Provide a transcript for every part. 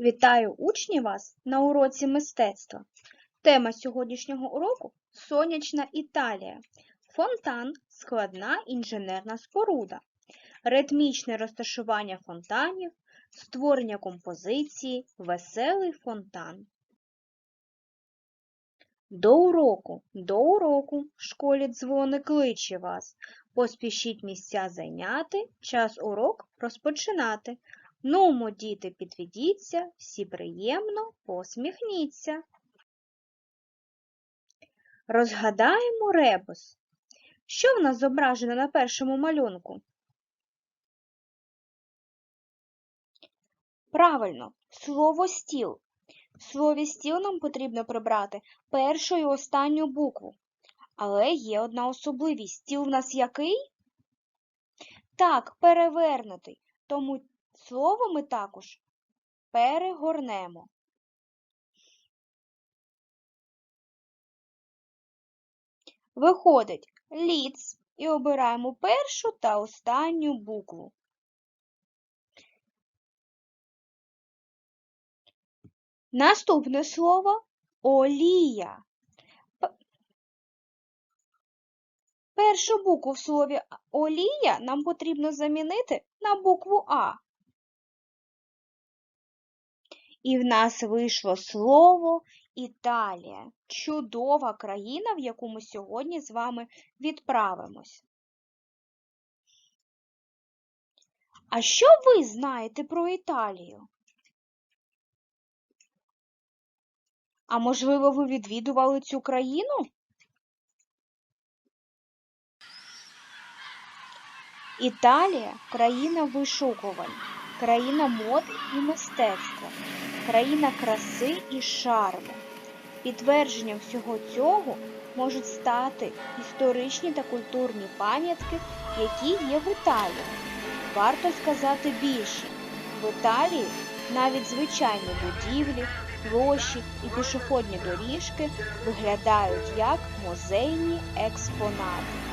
Вітаю учні вас на уроці мистецтва. Тема сьогоднішнього уроку сонячна Італія. Фонтан складна інженерна споруда. Ритмічне розташування фонтанів, створення композиції, веселий фонтан. До уроку, до уроку, в школі дзвоник кличе вас. Поспішіть місця зайняти, час урок розпочинати. Нумо, діти, підведіться, всі приємно посміхніться. Розгадаємо ребус. Що в нас зображено на першому малюнку? Правильно, слово стіл. В слові стіл нам потрібно прибрати першу і останню букву. Але є одна особливість. Стіл в нас який? Так, перевернутий. Тому слово ми також перегорнемо. Виходить ліц і обираємо першу та останню букву. Наступне слово олія. Першу букву в слові олія нам потрібно замінити на букву А. І в нас вийшло слово Італія. Чудова країна, в яку ми сьогодні з вами відправимось. А що ви знаєте про Італію? А можливо, ви відвідували цю країну? Італія країна вишукувань, країна мод і мистецтва, країна краси і шарму. Підтвердженням всього цього можуть стати історичні та культурні пам'ятки, які є в Італії. Варто сказати більше. В Італії навіть звичайні будівлі, площі і пішохідні доріжки виглядають як музейні експонати.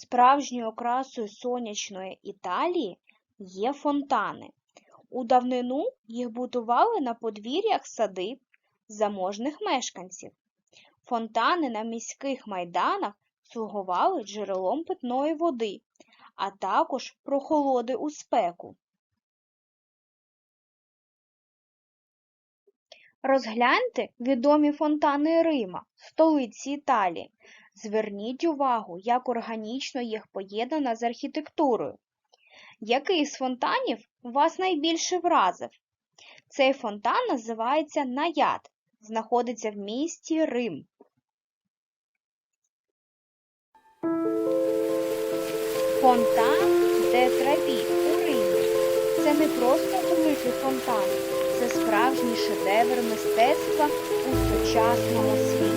Справжньою окрасою сонячної Італії є фонтани. У давнину їх будували на подвір'ях садиб заможних мешканців. Фонтани на міських майданах слугували джерелом питної води, а також прохолоди у спеку. Розгляньте відомі фонтани Рима, столиці Італії. Зверніть увагу, як органічно їх поєднано з архітектурою. Який з фонтанів вас найбільше вразив? Цей фонтан називається Наяд, знаходиться в місті Рим. Фонтан де Траві у Римі. Це не просто великий фонтан, це справжній шедевр мистецтва у сучасному світі.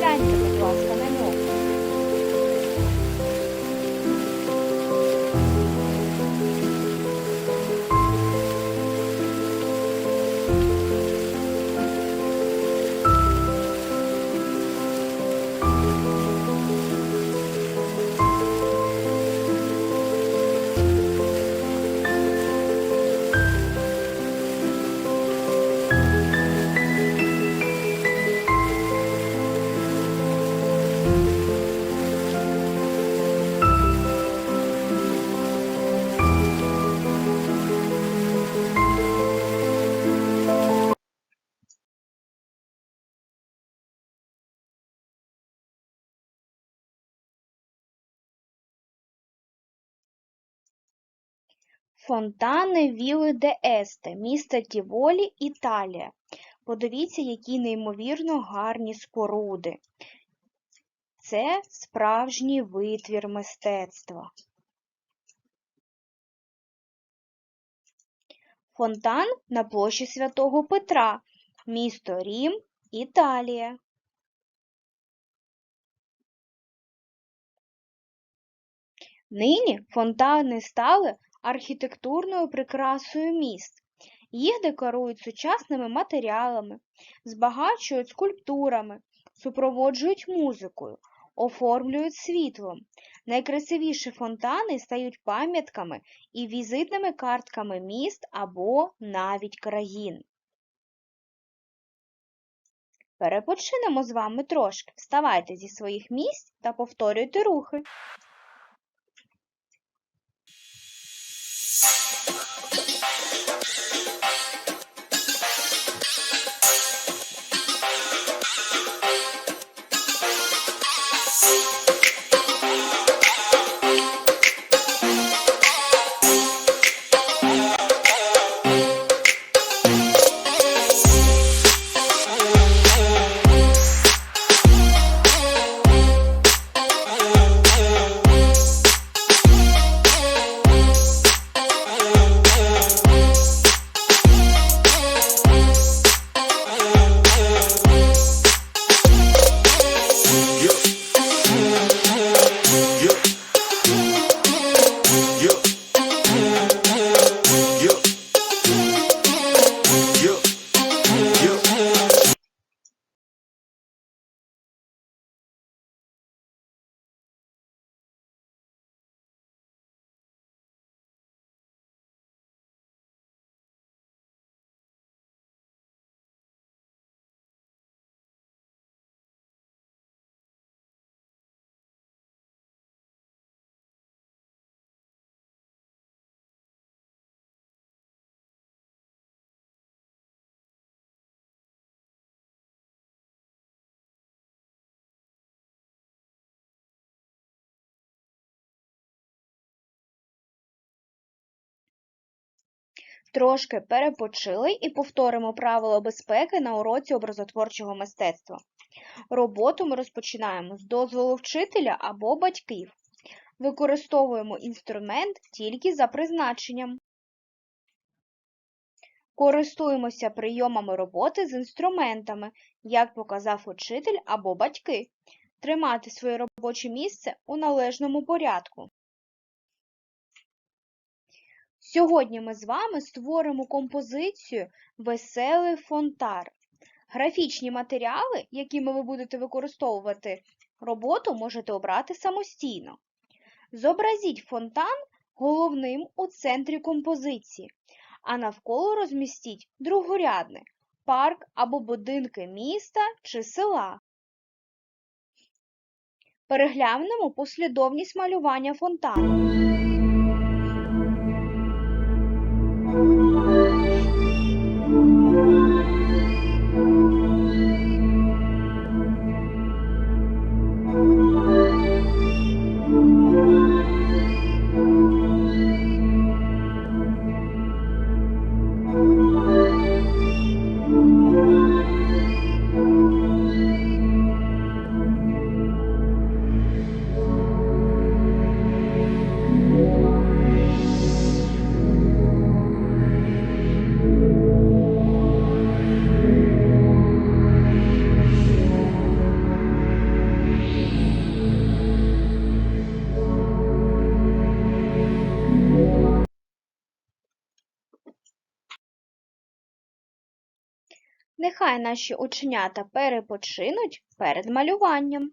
干你的 cukup. Фонтани Вілли де Есте, місто Тіволі, Італія. Подивіться, які неймовірно гарні споруди. Це справжній витвір мистецтва. Фонтан на площі Святого Петра Місто Рім, Італія. Нині фонтани стали архітектурною прикрасою міст. Їх декорують сучасними матеріалами, збагачують скульптурами, супроводжують музикою, оформлюють світлом. Найкрасивіші фонтани стають пам'ятками і візитними картками міст або навіть країн. Перепочинемо з вами трошки. Вставайте зі своїх місць та повторюйте рухи. Трошки перепочили і повторимо правила безпеки на уроці образотворчого мистецтва. Роботу ми розпочинаємо з дозволу вчителя або батьків. Використовуємо інструмент тільки за призначенням. Користуємося прийомами роботи з інструментами, як показав учитель або батьки. Тримати своє робоче місце у належному порядку. Сьогодні ми з вами створимо композицію Веселий фонтар. Графічні матеріали, якими ви будете використовувати роботу, можете обрати самостійно. Зобразіть фонтан головним у центрі композиції, а навколо розмістіть другорядне парк або будинки міста чи села. Переглянемо послідовність малювання фонтану. Нехай наші оченята перепочинуть перед малюванням.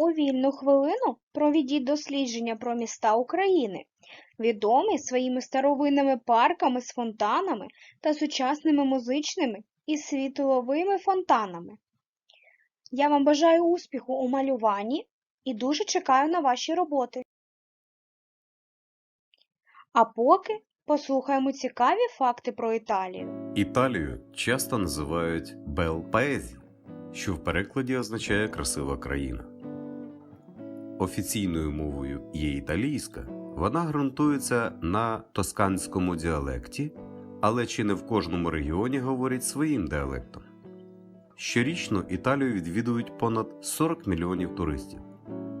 У вільну хвилину проведіть дослідження про міста України, відомі своїми старовинними парками з фонтанами та сучасними музичними і світловими фонтанами. Я вам бажаю успіху у малюванні і дуже чекаю на ваші роботи. А поки послухаємо цікаві факти про Італію. Італію часто називають Бел Паезі, що в перекладі означає красива країна. Офіційною мовою є італійська, вона ґрунтується на тосканському діалекті, але чи не в кожному регіоні говорять своїм діалектом. Щорічно Італію відвідують понад 40 мільйонів туристів.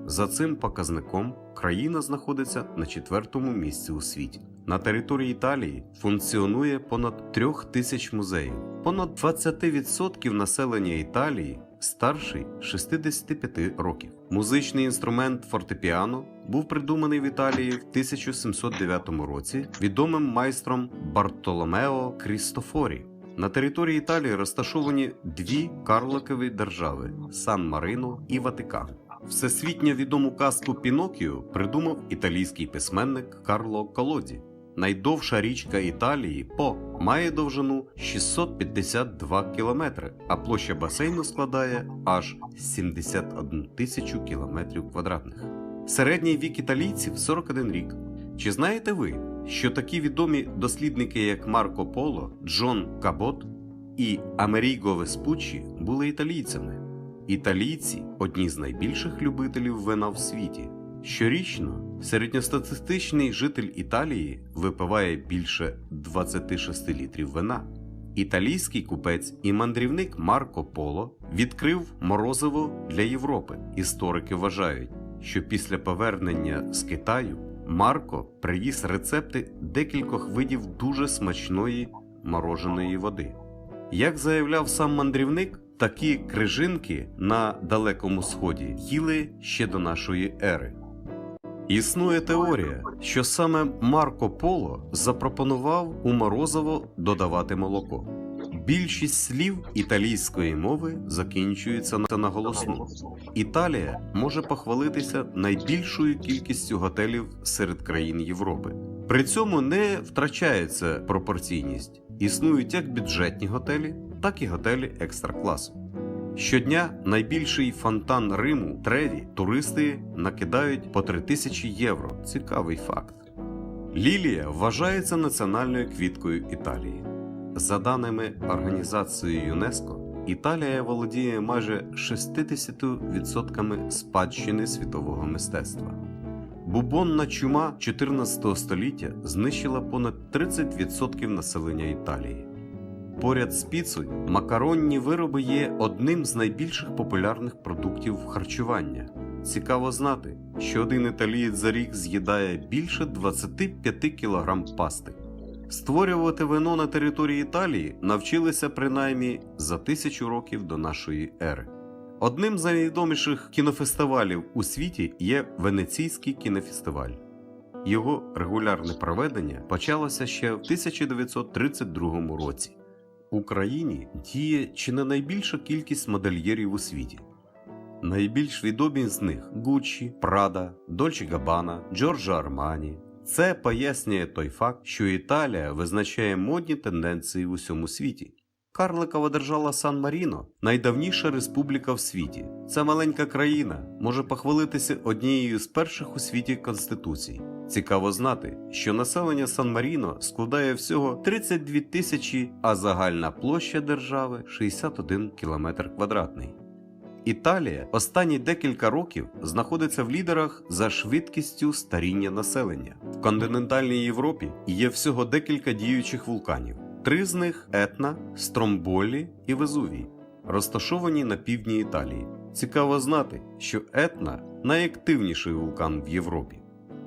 За цим показником країна знаходиться на четвертому місці у світі. На території Італії функціонує понад трьох тисяч музеїв. Понад 20% населення Італії старший 65 років. Музичний інструмент фортепіано був придуманий в Італії в 1709 році відомим майстром Бартоломео Крістофорі. На території Італії розташовані дві карликові держави Сан-Марино і Ватикан. Всесвітньо відому казку Пінокіо придумав італійський письменник Карло Колоді. Найдовша річка Італії По має довжину 652 кілометри, а площа басейну складає аж 71 тисячу кілометрів квадратних. Середній вік італійців 41 рік. Чи знаєте ви, що такі відомі дослідники, як Марко Поло, Джон Кабот і Амеріго Веспуччі були італійцями? Італійці одні з найбільших любителів вина в світі. Щорічно середньостатистичний житель Італії випиває більше 26 літрів вина. Італійський купець і мандрівник Марко Поло відкрив морозиво для Європи. Історики вважають, що після повернення з Китаю Марко привіз рецепти декількох видів дуже смачної мороженої води. Як заявляв сам мандрівник, такі крижинки на Далекому Сході їли ще до нашої ери. Існує теорія, що саме Марко Поло запропонував у морозиво додавати молоко. Більшість слів італійської мови закінчуються на голосну. Італія може похвалитися найбільшою кількістю готелів серед країн Європи. При цьому не втрачається пропорційність. Існують як бюджетні готелі, так і готелі екстра-класу. Щодня найбільший фонтан Риму Треві туристи накидають по 3000 євро. Цікавий факт. Лілія вважається національною квіткою Італії. За даними організації ЮНЕСКО, Італія володіє майже 60% спадщини світового мистецтва. Бубонна чума 14 століття знищила понад 30% населення Італії. Поряд з піцею макаронні вироби є одним з найбільших популярних продуктів харчування. Цікаво знати, що один італієць за рік з'їдає більше 25 кг пасти. Створювати вино на території Італії навчилися принаймні за тисячу років до нашої ери. Одним з найвідоміших кінофестивалів у світі є Венеційський кінофестиваль. Його регулярне проведення почалося ще в 1932 році. Україні діє чи не найбільша кількість модельєрів у світі. Найбільш відомі з них Гуччі, Прада, Дольче Габана, Джорджо Армані. Це пояснює той факт, що Італія визначає модні тенденції в усьому світі. Карликова держава Сан Маріно найдавніша республіка в світі. Ця маленька країна може похвалитися однією з перших у світі конституцій. Цікаво знати, що населення Сан Маріно складає всього 32 тисячі, а загальна площа держави 61 кілометр квадратний. Італія останні декілька років знаходиться в лідерах за швидкістю старіння населення. В континентальній Європі є всього декілька діючих вулканів. Три з них Етна, Стромболі і Везувій, розташовані на півдні Італії. Цікаво знати, що Етна найактивніший вулкан в Європі.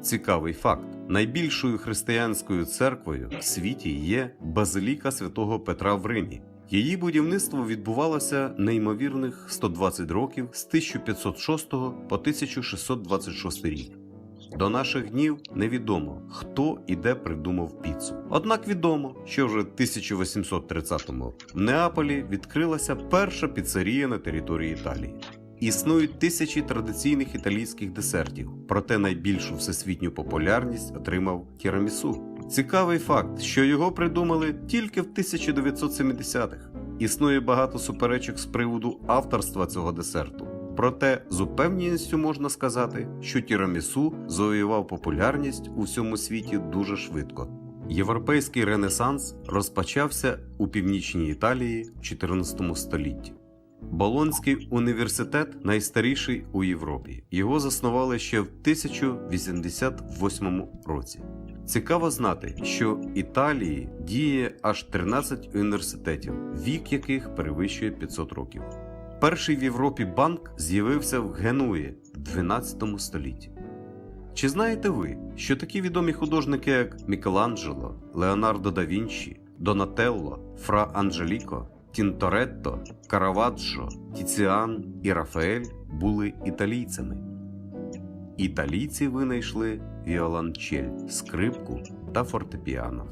Цікавий факт: найбільшою християнською церквою в світі є Базиліка святого Петра в Римі. Її будівництво відбувалося неймовірних 120 років з 1506 по 1626 рік. До наших днів невідомо, хто і де придумав піцу. Однак відомо, що вже в 1830-му в Неаполі відкрилася перша піцерія на території Італії. Існують тисячі традиційних італійських десертів, проте найбільшу всесвітню популярність отримав тірамісу. Цікавий факт, що його придумали тільки в 1970-х. Існує багато суперечок з приводу авторства цього десерту. Проте з упевненістю можна сказати, що тірамісу завоював популярність у всьому світі дуже швидко. Європейський ренесанс розпочався у північній Італії в 14 столітті. Болонський університет найстаріший у Європі. Його заснували ще в 1088 році. Цікаво знати, що в Італії діє аж 13 університетів, вік яких перевищує 500 років. Перший в Європі банк з'явився в Генуї в 12 столітті. Чи знаєте ви, що такі відомі художники, як Мікеланджело, Леонардо да Вінчі, Донателло, Фра Анджеліко, Тінторетто, Караваджо, Тіціан і Рафаель були італійцями? Італійці винайшли віолончель, скрипку та фортепіано.